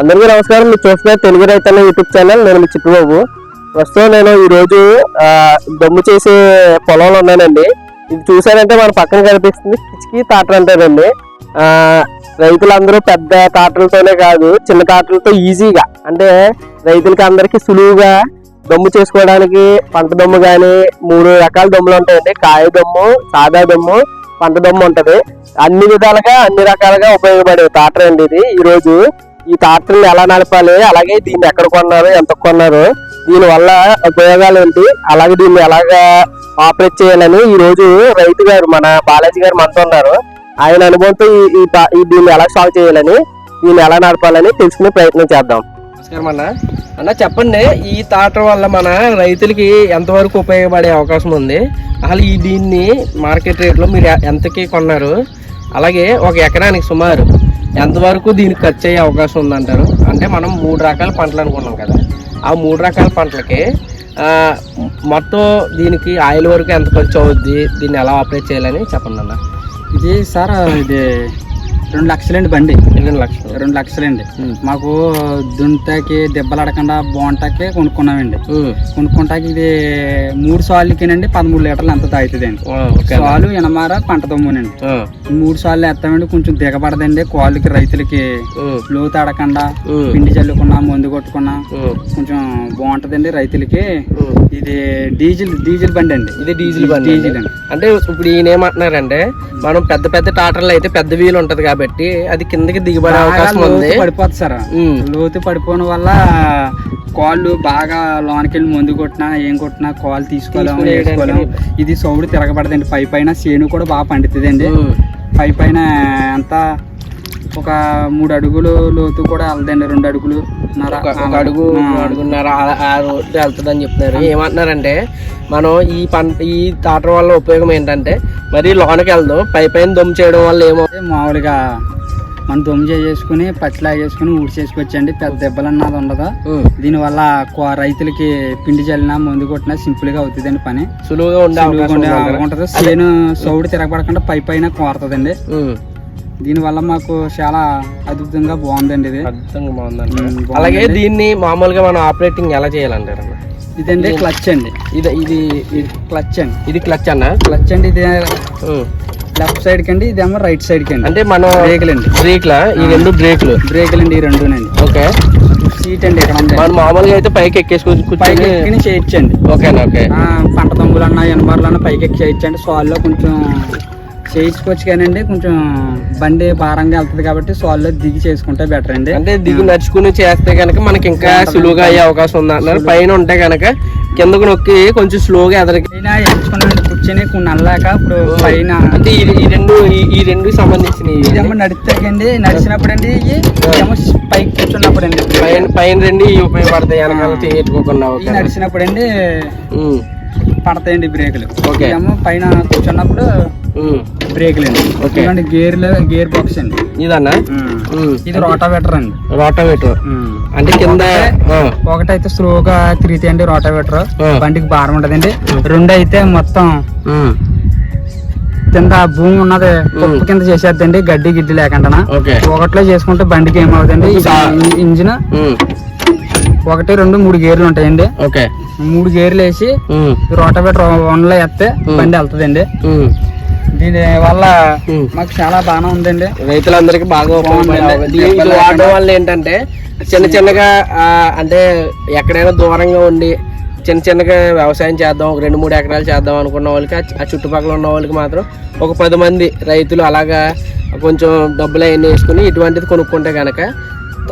అందరికీ నమస్కారం. మీరు చూస్తున్నారు తెలుగు రైతన్న యూట్యూబ్ ఛానల్. నేను మీ చిట్టుబాబు. ప్రస్తుతం నేను ఈరోజు దమ్ము చేసే పొలంలో ఉన్నానండి. ఇది చూసారంటే మన పక్కన కనిపిస్తుంది కిచికి తాటలు అంటారండి. రైతులందరూ పెద్ద తాటలతోనే కాదు చిన్న తాటలతో ఈజీగా అంటే రైతులకి అందరికీ సులువుగా దమ్ము చేసుకోవడానికి పంట దమ్ము కానీ మూడు రకాల దమ్ములు ఉంటాయండి. కాయ దమ్ము సాదా దమ్ము పంట దమ్ము ఉంటుంది. అన్ని విధాలుగా అన్ని రకాలుగా ఉపయోగపడే తాటర్ అండి ఇది ఈరోజు ఈ ట్రాక్టర్ని ఎలా నడపాలి? అలాగే దీన్ని ఎక్కడ కొన్నారు? ఎంత కొన్నారు? దీని వల్ల ఉపయోగాలు ఏంటి అలాగే దీన్ని ఎలాగా ఆపరేట్ చేయాలని ఈ రోజు రైతు గారు మన బాలాజీ గారు మనతో ఉన్నారు. ఆయన అనుభవంతో ఈ ఈ దీన్ని ఎలా సాల్వ్ చేయాలని దీన్ని ఎలా నడపాలని తెలుసుకునే ప్రయత్నం చేద్దాం. నమస్కారం అన్న. అన్న చెప్పండి ఈ తాటం వల్ల మన రైతులకి ఎంతవరకు ఉపయోగపడే అవకాశం ఉంది? అసలు ఈ దీన్ని మార్కెట్ రేట్లో మీరు ఎంతకి కొన్నారు? అలాగే ఒక ఎకరానికి సుమారు ఎంతవరకు దీనికి ఖర్చు అయ్యే అవకాశం ఉందంటారు? అంటే మనం మూడు రకాల పంటలు అనుకున్నాం కదా. ఆ మూడు రకాల పంటలకి మొత్తం దీనికి ఆయిల్ వరకు ఎంత ఖర్చు అవుద్ది? దీన్ని ఎలా ఆపరేట్ చేయాలని చెప్పండి అన్న. ఇది సార్ ఇది రెండు లక్షలండి బండి. రెండు లక్షలు. రెండు లక్షలండి. మాకు దుంతకి దెబ్బలాడకుండా బాగుంటాకి కొనుక్కున్నామండి. కొనుక్కుంటాకి ఇది మూడు సార్లకేనండి పదమూడు లీటర్లు ఎంత తాగుతుందండి. సాలు ఎనమార పంట దమ్మునండి. మూడు సార్లు వేస్తామండి కొంచెం దిగబడదండి కాళ్ళకి రైతులకి లోతు ఆడకుండా ఉమ్, పిండి చల్లుకున్నా మందు కొట్టుకున్నా కొంచెం బాగుంటదండి రైతులకి. ఇది డీజిల్ డీజిల్ బండి అండి. ఇది డీజిల్ బండి డీజిల్ అండి. అంటే ఇప్పుడు ఈయన ఏమంటున్నారంటే మనం పెద్ద పెద్ద టాటర్లు అయితే పెద్ద వీలు ఉంటది కాబట్టి అది కిందకి దిగబడే అవకాశం ఉంది. పడిపోతుంది సార్. లోతు పడిపోవడం వల్ల కాళ్ళు బాగా లోనకెళ్ళి మందు కొట్టినా ఏం కొట్టినా కాళ్ళు తీసుకోలేము తీసుకుని వేసుకోలేము. ఇది సౌడు తిరగబడదండి. పై పైన చేను కూడా బాగా పండుతుందండి. పై పైన అంతా ఒక మూడు అడుగులు లోతు కూడా వెళ్దండి రెండు అడుగులు అడుగు అడుగున్నర ఆ- రోడ్డు వెళ్తుంది అని చెప్తున్నారు ఏమంటున్నారంటే మనం ఈ పంట ఈ టాటర్ వల్ల ఉపయోగం ఏంటంటే మరి లోనకి వెళ్దాం పై పైన దమ్ చేయడం వల్ల ఏమో మామూలుగా మనం దొమ్ము చేసుకుని పచ్చిలా చేసుకుని ఊడి చేసుకొచ్చండి పెద్ద దెబ్బలు అన్నది ఉండదు దీనివల్ల రైతులకి పిండి చల్లినా మందు కొట్టినా సింపుల్గా అవుతుందండి పని. సులువుగా ఉండే? ఉంటది. చేను సౌడు తిరగబడకుండా పై పైన కోరుతుందండి. దీనివల్ల మాకు చాలా అద్భుతంగా బాగుందండి ఇది. అద్భుతంగా బాగుందండి. అలాగే దీన్ని మామూలుగా మనం ఆపరేటింగ్ ఎలా చేయాలంటారు అన్న? ఇదండి క్లచ్ అండి. ఇది ఇది ఇది క్లచ్ అండి. ఇది క్లచ్ అన్న? క్లచ్ అండి ఇది. లెఫ్ట్ సైడ్ కండి ఇదేమో రైట్ సైడ్ కండి. అంటే మనం బ్రేకులు అండి. బ్రేక్లా? ఈ రెండు బ్రేక్లు? బ్రేకులు అండి ఈ రెండునండి. ఓకే. సీట్ అండి ఇక్కడ ఉంది మనం మామూలుగా అయితే పైకి ఎక్కేసుకొని పైకి కూర్చొని ఎక్కి చేయొచ్చండి. ఓకేనా ఓకే. ఆ, పంట దొంగలన్నా ఎనబార్లన్నా పైకి ఎక్కి చేయొచ్చండి. సాల్లో కొంచెం చేయించుకోవచ్చు కానండి కొంచెం బండి భారంగా వెళ్తుంది కాబట్టి సాల్లో దిగి చేసుకుంటే బెటర్ అండి. అంటే దిగి నడుచుకుని చేస్తే కనుక మనకి ఇంకా సులువుగా అయ్యే అవకాశం ఉంది అంటున్నారు పైన ఉంటే కనుక కిందకు నొక్కి కొంచెం స్లోగా ఎదరికి కూర్చొని కొన్ని అల్లాక ఇప్పుడు పైన అంటే ఈ ఈ రెండు ఈ- ఈ రెండు సంబంధించిన ఇదేమో నడిచాకండి నడిచినప్పుడు అండి ఇదేమో పైకి కూర్చున్నప్పుడు అండి పైన పైన రెండు ఇవి ఉపయోగపడతాయి. వెనకాల చేయించుకోకుండా ఈ నడిచినప్పుడు అండి పడతాయండి బ్రేకులు. ఓకే. ఇదేమో పైన కూర్చున్నప్పుడు ఉమ్. బ్రేకులు అండి గేర్లు గేర్ బాక్స్ అండి. ఇదన్నా. ఇది రోటావేటర్ అండి. రోటావేటర్. అంటే కింద ఒకటైతే స్లోగా తిరుగుతాయండి రోటావేటర్. ఆ. బండికి భారం ఉంటదండి రెండు అయితే మొత్తం కింద భూమి ఉన్నది కుప్ప కింద చేసేద్దండి గడ్డి గిడ్డి లేకుండా ఒకటిలో చేసుకుంటే బండికి ఏమవుతుంది ఇంజిన్. ఒకటి రెండు మూడు గేర్లు ఉంటాయండి. ఓకే. మూడు గేర్లు వేసి రోటావేటర్ వన్లో వేస్తే బండి వెళ్తుందండి. దీని వల్ల. మాకు చాలా బాగానే ఉందండి రైతులందరికీ బాగా ఉపయోగపడే బాగుందండి. అవకాశం. ఇది ఇది వాడడం వల్ల ఏంటంటే చిన్న చిన్నగా అంటే ఎక్కడైనా దూరంగా ఉండి చిన్న చిన్నగా వ్యవసాయం చేద్దాం ఒక రెండు మూడు ఎకరాలు చేద్దాం అనుకున్న వాళ్ళకి ఆ చుట్టుపక్కల ఉన్న వాళ్ళకి మాత్రం ఒక పది మంది రైతులు అలాగా కొంచెం డబ్బులు అవన్నీ వేసుకుని ఇటువంటిది కొనుక్కుంటే కనుక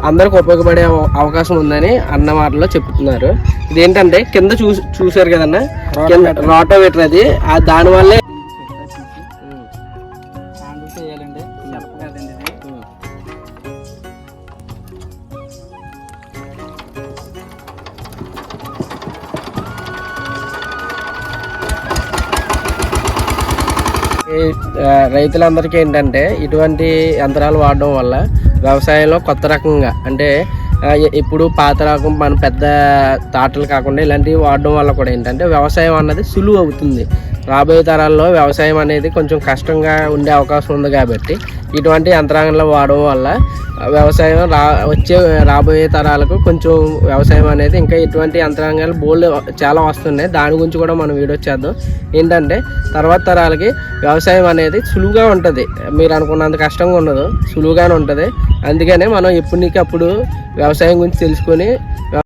అందరికి ఉపయోగపడే అవ- అవకాశం ఉందని అన్న మాటలో చెప్తున్నారు ఇదేంటంటే కింద చూ చూసారు కదన్నా కింద రోటోవేటర్ అది ఆ దానివల్లే రైతులందరికీ ఏంటంటే ఇటువంటి యంత్రాలు వాడడం వల్ల వ్యవసాయంలో కొత్త రకంగా అంటే ఇప్పుడు పాత రకం మన పెద్ద తాటలు కాకుండా ఇలాంటివి వాడడం వల్ల కూడా ఏంటంటే వ్యవసాయం అన్నది సులువు అవుతుంది. రాబోయే తరాల్లో వ్యవసాయం అనేది కొంచెం కష్టంగా ఉండే అవకాశం ఉంది కాబట్టి ఇటువంటి యంత్రాంగంలో వాడడం వల్ల వ్యవసాయం రా వచ్చే రాబోయే తరాలకు కొంచెం వ్యవసాయం అనేది ఇంకా ఇటువంటి యంత్రాంగాలు బోల్డ్ చాలా వస్తున్నాయి. దాని గురించి కూడా మనం వీడియో చేద్దాం. ఏంటంటే తర్వాత తరాలకి వ్యవసాయం అనేది సులువుగా ఉంటుంది. మీరు అనుకున్నంత కష్టంగా ఉండదు. సులువుగానే ఉంటుంది. అందుకనే మనం ఎప్పటికప్పుడు వ్యవసాయం గురించి తెలుసుకొని